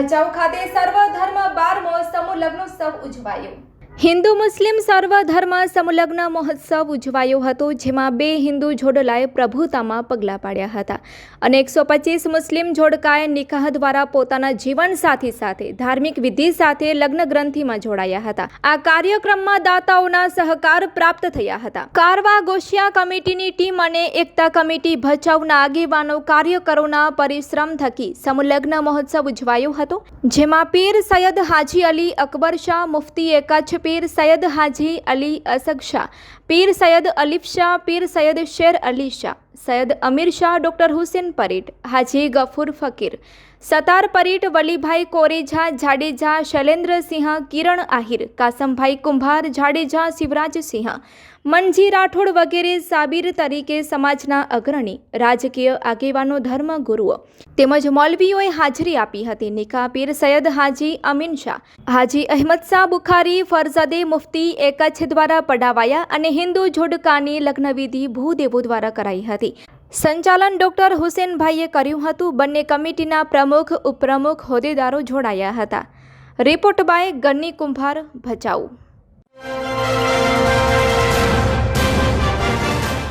ભચાઉ ખાતે સર્વધર્મ બારમો સમૂહ લગ્નોત્સવ ઉજવાયો. હિન્દુ મુસ્લિમ સર્વધર્મ સમલગ્ન મહોત્સવ ઉજવાયો હતો, જેમાં બે હિન્દુ જોડલાએ પ્રભુતામાં પગલાં પાડ્યા હતા અને એકસો પચીસ મુસ્લિમ જોડકાએ નિકાહ દ્વારા પોતાના જીવન સાથી સાથે, ધાર્મિક વિધિ સાથે લગ્ન ગ્રંથિમાં જોડાયા હતા. આ કાર્યક્રમમાં દાતાઓના સહકાર પ્રાપ્ત થયા હતા. કારવા ગોશિયા કમિટીની ટીમ અને એકતા કમિટી ભચાઉના આગેવાનો કાર્યકરોના પરિશ્રમ થકી સમલગ્ન મહોત્સવ ઉજવાયો હતો, જેમાં પીર સૈયદ હાજી અલી અકબર શાહ, મુફતી કચ્છ પીર સૈયદ હાજી અલી અસગ શાહ પીર સૈયદ અલીફ શાહ પીર સૈયદ શેર અલી શાહ સૈયદ અમીર શાહ, ડૉક્ટર હુસેન પરીટ, હાજી ગફૂર ફકીર સતાર પરીટ, વલીભાઈ કોરેજા જાડેજા શૈલેન્દ્રસિંહ કિરણ આહિર, કાસમભાઈ કુંભાર, જાડેજા શિવરાજસિંહ મનજી રાઠોડ વગેરે સાબિર તરીકે સમાજના અગ્રણી, રાજકીય આગેવાનો, ધર્મગુરુઓ. તેમજ મૌલવીઓએ હાજરી આપી હતી નિકા પીર સૈયદ હાજી અમીન શાહ. હાજી અહેમદ શાહ બુખારી ફરઝદે મુફ્તી એ કચ્છ દ્વારા પડાવાયા અને હિન્દુ જોડકાની લગ્નવિધિ ભૂદેવો દ્વારા કરાઈ હતી. સંચાલન ડોક્ટર હુસેનભાઈએ કર્યું હતું, બંને કમિટીના પ્રમુખ, ઉપપ્રમુખ, હોદ્દેદારો જોડાયા હતા. રિપોર્ટ બાય ગન્ની કુંભાર, ભચાઉ.